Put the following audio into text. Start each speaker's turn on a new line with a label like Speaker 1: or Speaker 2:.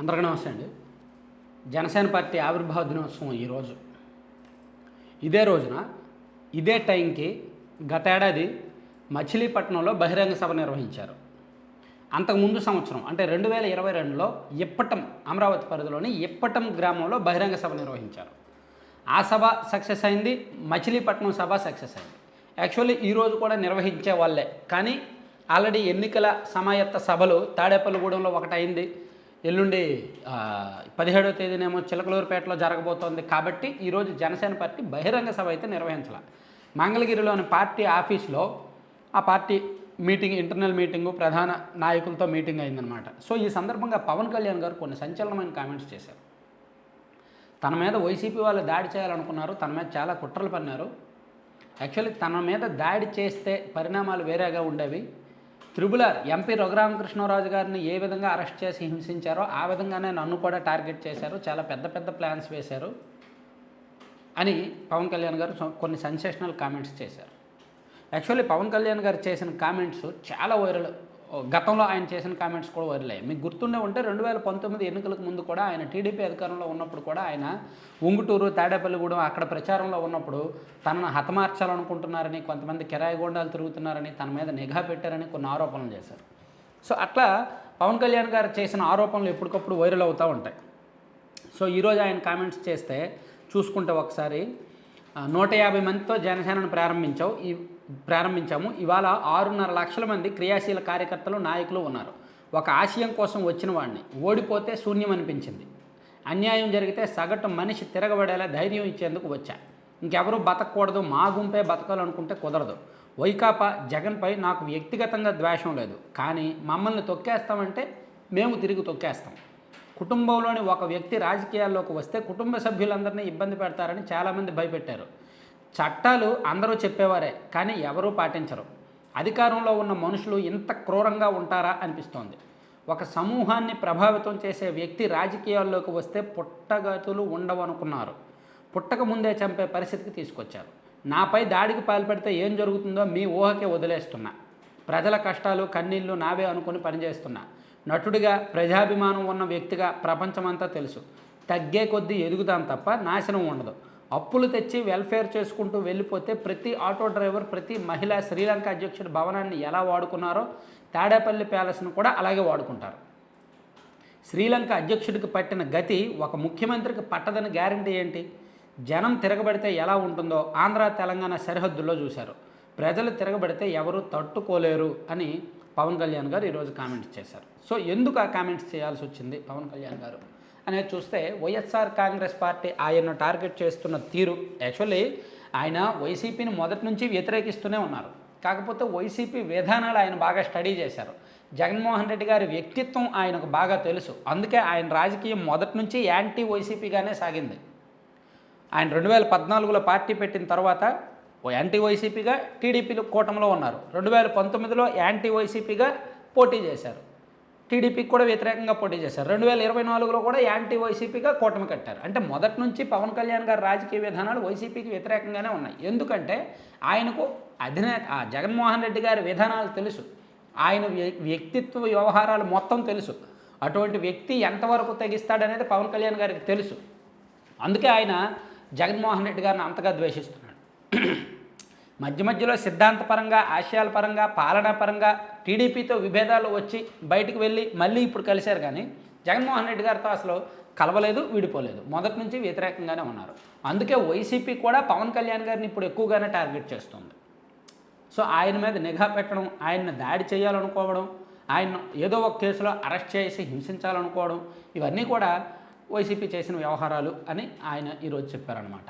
Speaker 1: అందరికీ నమస్తే అండి. జనసేన పార్టీ ఆవిర్భావ దినోత్సవం ఈరోజు. ఇదే రోజున ఇదే టైంకి గతేడాది మచిలీపట్నంలో బహిరంగ సభ నిర్వహించారు. అంతకుముందు సంవత్సరం అంటే రెండు వేల ఇరవై రెండులో ఇప్పటం అమరావతి పరిధిలోని ఇప్పటం గ్రామంలో బహిరంగ సభ నిర్వహించారు. ఆ సభ సక్సెస్ అయింది మచిలీపట్నం సభ సక్సెస్ అయింది. యాక్చువల్లీ ఈరోజు కూడా నిర్వహించే వాళ్ళే కానీ ఆల్రెడీ ఎన్నికల సమాయత్త సభలు తాడేపల్లిగూడెంలో ఒకటైంది ఎల్లుండి పదిహేడవ తేదీనేమో చిలకలూరుపేటలో జరగబోతోంది కాబట్టి ఈరోజు జనసేన పార్టీ బహిరంగ సభ అయితే నిర్వహించాల. మంగళగిరిలోని పార్టీ ఆఫీస్లో ఆ పార్టీ మీటింగ్ ఇంటర్నల్ మీటింగు ప్రధాన నాయకులతో మీటింగ్ అయిందనమాట సో ఈ సందర్భంగా పవన్ కళ్యాణ్ గారు కొన్ని సంచలనమైన కామెంట్స్ చేశారు. తన మీద వైసీపీ వాళ్ళు దాడి చేయాలనుకున్నారు తన మీద చాలా కుట్రలు పన్నారు. యాక్చువల్లీ తన మీద దాడి చేస్తే పరిణామాలు వేరేగా ఉండేవి. త్రిబులర్ ఎంపీ రఘురామకృష్ణరాజు గారిని ఏ విధంగా అరెస్ట్ చేసి హింసించారో ఆ విధంగానే నన్ను కూడా టార్గెట్ చేశారు. చాలా పెద్ద పెద్ద ప్లాన్స్ వేశారు. అని పవన్ కళ్యాణ్ గారు కొన్ని సెన్సేషనల్ కామెంట్స్ చేశారు. యాక్చువల్లీ పవన్ కళ్యాణ్ గారు చేసిన కామెంట్స్ చాలా వైరల్. గతంలో ఆయన చేసిన కామెంట్స్ కూడా వదిలాయి. మీకు గుర్తుండే ఉంటే రెండు వేల పంతొమ్మిది ఎన్నికలకు ముందు కూడా ఆయన టీడీపీ అధికారంలో ఉన్నప్పుడు కూడా ఆయన ఉంగుటూరు తాడేపల్లిగూడెం అక్కడ ప్రచారంలో ఉన్నప్పుడు తనను హతమార్చాలనుకుంటున్నారని కొంతమంది కిరాయి గోండాలు తిరుగుతున్నారని తన మీద నిఘా పెట్టారని కొన్ని ఆరోపణలు చేశారు. సో అట్లా పవన్ కళ్యాణ్ గారు చేసిన ఆరోపణలు ఎప్పటికప్పుడు వైరల్ అవుతూ ఉంటాయి. సో ఈరోజు ఆయన కామెంట్స్ చేస్తే చూసుకుంటే ఒకసారి నూట యాభై మందితో జనసేనను ప్రారంభించావు. ఈ ప్రారంభించాము. ఇవాళ ఆరున్నర లక్షల మంది క్రియాశీల కార్యకర్తలు నాయకులు ఉన్నారు. ఒక ఆశయం కోసం వచ్చిన వాడిని. ఓడిపోతే శూన్యం అనిపించింది. అన్యాయం జరిగితే సగటు మనిషి తిరగబడేలా ధైర్యం ఇచ్చేందుకు వచ్చా. ఇంకెవరూ బతకూడదు. మా గుంపే బతకాలనుకుంటే కుదరదు. వైకాపా జగన్పై నాకు వ్యక్తిగతంగా ద్వేషం లేదు. కానీ మమ్మల్ని తొక్కేస్తామంటే మేము తిరిగి తొక్కేస్తాం. కుటుంబంలోని ఒక వ్యక్తి రాజకీయాల్లోకి వస్తే కుటుంబ సభ్యులందరినీ ఇబ్బంది పెడతారని చాలామంది భయపెట్టారు. చట్టాలు అందరూ చెప్పేవారే కానీ ఎవరూ పాటించరు. అధికారంలో ఉన్న మనుషులు ఇంత క్రూరంగా ఉంటారా అనిపిస్తోంది. ఒక సమూహాన్ని ప్రభావితం చేసే వ్యక్తి రాజకీయాల్లోకి వస్తే పుట్టగతులు ఉండవనుకున్నారు. పుట్టక ముందే చంపే పరిస్థితికి తీసుకొచ్చారు. నాపై దాడికి పాల్పడితే ఏం జరుగుతుందో మీ ఊహకే వదిలేస్తున్నా. ప్రజల కష్టాలు కన్నీళ్ళు నావే అనుకుని పనిచేస్తున్నా. నటుడిగా ప్రజాభిమానం ఉన్న వ్యక్తిగా ప్రపంచమంతా తెలుసు. తగ్గే కొద్దీ ఎదుగుతాం తప్ప నాశనం ఉండదు. అప్పులు తెచ్చి వెల్ఫేర్ చేసుకుంటూ వెళ్ళిపోతే ప్రతి ఆటో డ్రైవర్ ప్రతి మహిళ శ్రీలంక అధ్యక్షుడి భవనాన్ని ఎలా వాడుకున్నారో తాడేపల్లి ప్యాలెస్ను కూడా అలాగే వాడుకుంటారు. శ్రీలంక అధ్యక్షుడికి పట్టిన గతి ఒక ముఖ్యమంత్రికి పట్టదని గ్యారంటీ ఏంటి? జనం తిరగబడితే ఎలా ఉంటుందో ఆంధ్ర తెలంగాణ సరిహద్దుల్లో చూశారు. ప్రజలు తిరగబడితే ఎవరు తట్టుకోలేరు అని పవన్ కళ్యాణ్ గారు ఈరోజు కామెంట్స్ చేశారు. సో ఎందుకు ఆ కామెంట్స్ చేయాల్సి వచ్చింది పవన్ కళ్యాణ్ గారు? అనేది చూస్తే వైఎస్ఆర్ కాంగ్రెస్ పార్టీ ఆయన్ను టార్గెట్ చేస్తున్న తీరు యాక్చువల్లీ ఆయన వైసీపీని మొదటి నుంచి వ్యతిరేకిస్తూనే ఉన్నారు. కాకపోతే వైసీపీ విధానాలు ఆయన బాగా స్టడీ చేశారు. జగన్మోహన్ రెడ్డి గారి వ్యక్తిత్వం ఆయనకు బాగా తెలుసు. అందుకే ఆయన రాజకీయం మొదటి నుంచి యాంటీ వైసీపీగానే సాగింది. ఆయన రెండు వేల పద్నాలుగులో పార్టీ పెట్టిన తర్వాత ఓ యాంటీ వైసీపీగా టీడీపీలో కూటమిలో ఉన్నారు. రెండు వేల పంతొమ్మిదిలో యాంటీ వైసీపీగా పోటీ చేశారు. టీడీపీకి కూడా వ్యతిరేకంగా పోటీ చేశారు. రెండు వేల ఇరవై నాలుగులో కూడా యాంటీ వైసీపీగా కూటమి కట్టారు. అంటే మొదటి నుంచి పవన్ కళ్యాణ్ గారి రాజకీయ విధానాలు వైసీపీకి వ్యతిరేకంగానే ఉన్నాయి. ఎందుకంటే ఆయనకు అధినేత జగన్మోహన్ రెడ్డి గారి విధానాలు తెలుసు. ఆయన వ్యక్తిత్వ వ్యవహారాలు మొత్తం తెలుసు. అటువంటి వ్యక్తి ఎంతవరకు తెగిస్తాడనేది పవన్ కళ్యాణ్ గారికి తెలుసు. అందుకే ఆయన జగన్మోహన్ రెడ్డి గారిని అంతగా ద్వేషిస్తున్నాడు మధ్య మధ్యలో సిద్ధాంతపరంగా ఆశయాల పరంగా పాలనా పరంగా టీడీపీతో విభేదాలు వచ్చి బయటకు వెళ్ళి మళ్ళీ ఇప్పుడు కలిశారు కానీ జగన్మోహన్ రెడ్డి గారితో అసలు కలవలేదు విడిపోలేదు. మొదటి నుంచి వ్యతిరేకంగానే ఉన్నారు. అందుకే వైసీపీ కూడా పవన్ కళ్యాణ్ గారిని ఇప్పుడు ఎక్కువగానే టార్గెట్ చేస్తుంది. సో ఆయన మీద నిఘా పెట్టడం ఆయన్ని దాడి చేయాలనుకోవడం ఆయన ఏదో ఒక కేసులో అరెస్ట్ చేసి హింసించాలనుకోవడం ఇవన్నీ కూడా వైసీపీ చేసిన వ్యవహారాలు అని ఆయన ఈరోజు చెప్పారనమాట